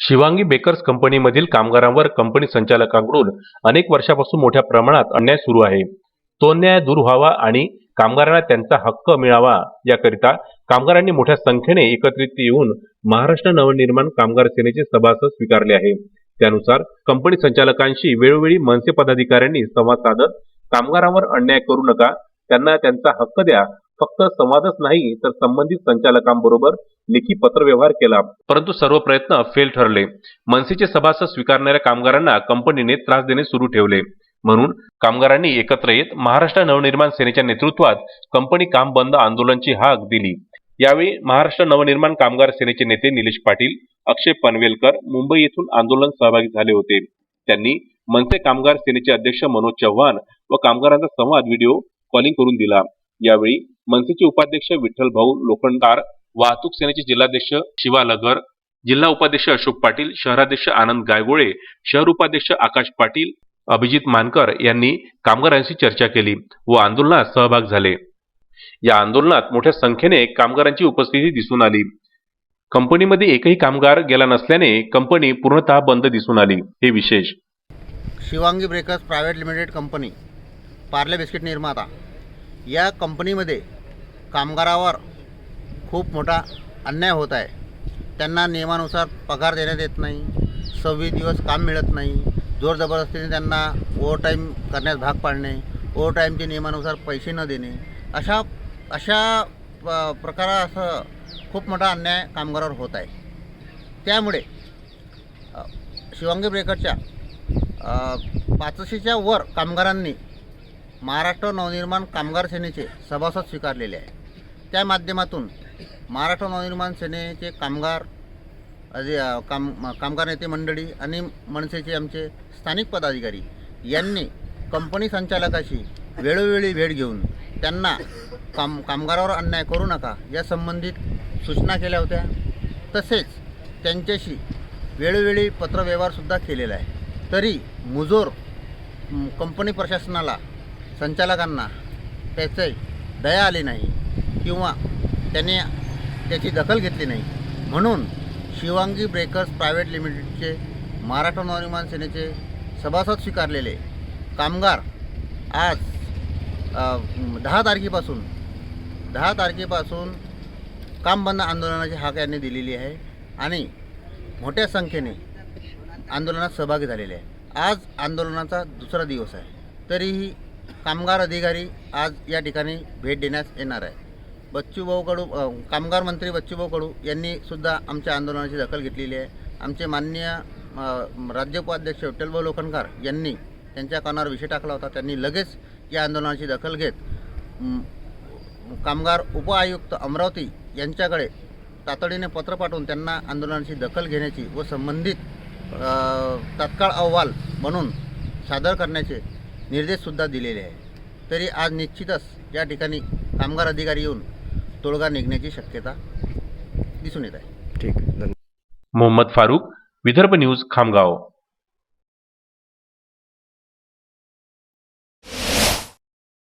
Shivangi bakers कंपनीमधील कामगारांवर company संचालकांकडून अनेक वर्षापासून मोठ्या प्रमाणात अन्याय सुरू आहे. तो अन्याय दूर व्हावा आणि कामगारांना त्यांचा हक्क मिळावा याकरिता कामगारांनी मोठ्या संख्येने एकत्रित येऊन महाराष्ट्र नवनिर्माण कामगार सेनेचे सभासद स्वीकारले आहे. त्यानुसार कंपनी संचालकांशी वेळोवेळी मनसे पदाधिकाऱ्यांनी संवाद साधत कामगारांवर अन्याय करू नका त्यांना त्यांचा हक्क द्या फक्त संवादच नाही तर संबंधित संचालकांबरोबर लेखी पत्रव्यवहार केला. परंतु सर्व प्रयत्न फेल ठरले. मनसेचे सभासद स्वीकारणाऱ्या कामगारांना कंपनीने त्रास देणे सुरू ठेवले. म्हणून कामगारांनी एकत्र येत महाराष्ट्र नवनिर्माण सेनेच्या नेतृत्वात कंपनी काम बंद आंदोलनची हाक दिली. यावेळी महाराष्ट्र नवनिर्माण कामगार सेनेचे नेते निलेश पाटील अक्षय पनवेलकर मुंबई येथून आंदोलन सहभागी झाले होते. त्यांनी मनसे कामगार सेनेचे अध्यक्ष मनोज चव्हाण व कामगारांचा संवाद व्हिडिओ कॉलिंग करून दिला. यावेळी मनसेचे उपाध्यक्ष विठ्ठल भाऊ लोखंडकार वाहतूक सेनेचे जिल्हाध्यक्ष शिवा लगर जिल्हा उपाध्यक्ष अशोक पाटील शहराध्यक्ष आनंद गायगोळे शहर उपाध्यक्ष आकाश पाटील अभिजित मानकर यांनी कामगारांशी चर्चा केली व आंदोलनात सहभाग झाले. या आंदोलनात मोठ्या संख्येने कामगारांची उपस्थिती दिसून आली. कंपनीमध्ये एकही कामगार गेला नसल्याने कंपनी पूर्णतः बंद दिसून आली. हे विशेष. Shivangi breakers private limited company Parle biscuit निर्माता. या कंपनीमध्ये कामगारावर खूप मोठा अन्याय होत आहे. त्यांना नियमानुसार पगार देण्यात येत नाही सव्वीस दिवस काम मिळत नाही जोर जबरदस्तीने त्यांना ओव्हरटाईम करण्यास भाग पाडणे ओव्हरटाईमचे नियमानुसार पैसे न देणे अशा अशा प- प्रकारा असं खूप मोठा अन्याय कामगारावर होत आहे. त्यामुळे शिवांगी ब्रेकरच्या पाचशेच्या वर कामगारांनी महाराष्ट्र नवनिर्माण कामगार सेनेचे सभासद स्वीकारलेले आहे. त्या माध्यमातून महाराष्ट्र नवनिर्माण सेनेचे कामगार जे काम कामगार नेते मंडळी आणि मनसेचे आमचे स्थानिक पदाधिकारी यांनी कंपनी संचालकाशी वेळोवेळी भेट घेऊन त्यांना काम कामगारावर अन्याय करू नका या संबंधित सूचना केल्या होत्या. तसेच त्यांच्याशी वेळोवेळी पत्रव्यवहारसुद्धा केलेला आहे. तरी मुजोर कंपनी प्रशासनाला संचालकांना त्याचे दया आली नाही. किंवा त्याने त्याची दखल घेतली नाही. म्हणून शिवांगी ब्रेकर्स प्रायव्हेट लिमिटेडचे महाराष्ट्र नवनिर्माण सेनेचे सभासद स्वीकारलेले कामगार आज दहा तारखेपासून दहा तारखेपासून काम बंद आंदोलनाची हाक यांनी दिलेली आहे आणि मोठ्या संख्येने आंदोलनात सहभागी झालेले आहे. आज आंदोलनाचा दुसरा दिवस आहे. तरीही कामगार अधिकारी आज या ठिकाणी भेट देण्यास येणार आहे. बच्चूभाऊ कडू कामगार मंत्री बच्चूभाऊ कडू यांनी सुद्धा आमच्या आंदोलनाची दखल घेतलेली आहे. आमचे माननीय अ, राज्य उपाध्यक्ष विठ्ठलभाऊ लोखंडकर यांनी त्यांच्या कानावर विषय टाकला होता. त्यांनी लगेच या आंदोलनाची दखल घेत कामगार उपआयुक्त अमरावती यांच्याकडे तातडीने पत्र पाठवून त्यांना आंदोलनाची दखल घेण्याची व संबंधित तत्काळ अहवाल म्हणून सादर करण्याचे निर्देशसुद्धा दिलेले आहे. तरी आज निश्चितच या ठिकाणी कामगार अधिकारी येऊन तोडगा निघण्याची शक्यता दिसून येत आहे. ठीक मोहम्मद फारूक विदर्भ न्यूज खामगाव.